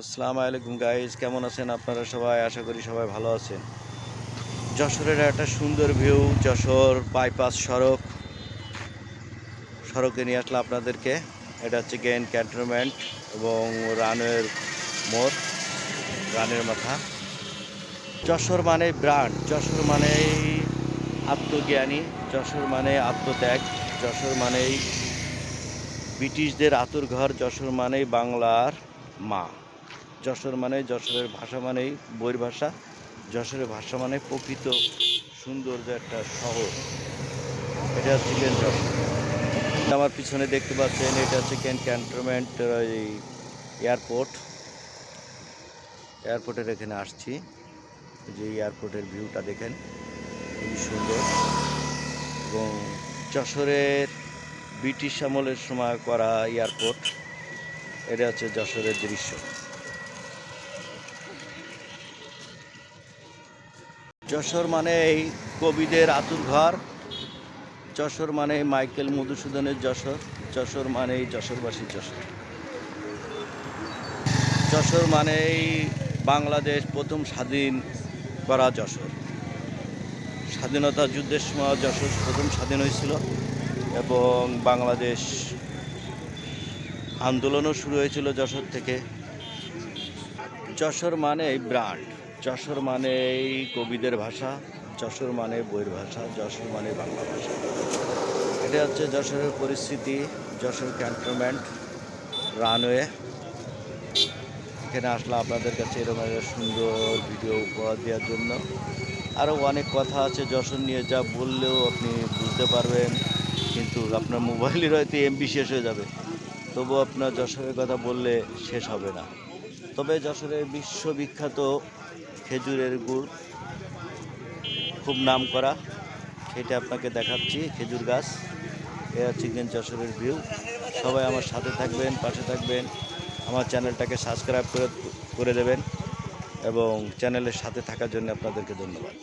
আসসালামু আলাইকুম গাইজ কেমন আছেন আপনারা সবাই? আশা করি সবাই ভালো আছেন। যশোরের একটা সুন্দর ভিউ যশোর বাইপাস সড়ক। সড়কে নিয়ে আসলে আপনাদেরকে। এটা হচ্ছে গেন ক্যান্টনমেন্ট এবং রানের মোড়, রানের মাথা। যশোর মানে ব্রান্ড যশোর মানেই আত্মজ্ঞানী, যশোর মানে আত্মত্যাগ, যশোর মানেই ব্রিটিশদের আতুর ঘর, যশোর মানেই বাংলার মা। যশোর মানে যশোরের ভাষা মানেই বইয়ের ভাষা যশোরের ভাষা মানে প্রকৃত সৌন্দর্য একটা শহর। এটা হচ্ছে যশোর আমার পিছনে দেখতে পাচ্ছেন, এটা হচ্ছে কেন ক্যান্টনমেন্ট এই এয়ারপোর্ট। এয়ারপোর্টের এখানে আসছি। যে এয়ারপোর্টের ভিউটা দেখেন, খুবই সুন্দর। এবং যশোরের ব্রিটিশ আমলের সময় করা এয়ারপোর্ট, এটা হচ্ছে যশোরের দৃশ্য। যশোর মানে এই কবিদের আতুর ঘর, যশোর মানে মাইকেল মধুসূদনের যশোর যশোর মানে এই যশোরবাসী যশোর। যশোর মানে এই বাংলাদেশ প্রথম স্বাধীন করা যশোর। স্বাধীনতা যুদ্ধের সময় যশোর প্রথম স্বাধীন হয়েছিল এবং বাংলাদেশ আন্দোলনও শুরু হয়েছিল যশোর থেকে। যশোর মানে এই ব্রান্ড। যশোর মানে কবিদের ভাষা, যশোর মানে বইয়ের ভাষা, যশোর মানে বাংলা ভাষা। এটা হচ্ছে যশোরের পরিস্থিতি, যশোর ক্যান্টনমেন্ট, রানওয়ে। এখানে আসলে আপনাদের কাছে এরকম একটা সুন্দর ভিডিও উপহার দেওয়ার জন্য। আরও অনেক কথা আছে যশোর নিয়ে, যা বললেও আপনি বুঝতে পারবেন, কিন্তু আপনার মোবাইলের হয়তো এমবি শেষ হয়ে যাবে। তবু আপনার যশোরের কথা বললে শেষ হবে না। তবে যশোরের বিশ্ববিখ্যাত খেজুরের গুড় খুব নাম করা সেটা আপনাকে দেখাচ্ছি খেজুর গাছ। এ হচ্ছে যশোরের ভিউ। সবাই আমার সাথে থাকবেন, পাশে থাকবেন। আমার চ্যানেলটাকে সাবস্ক্রাইব করে করে দেবেন এবং চ্যানেলের সাথে থাকার জন্য আপনাদেরকে ধন্যবাদ।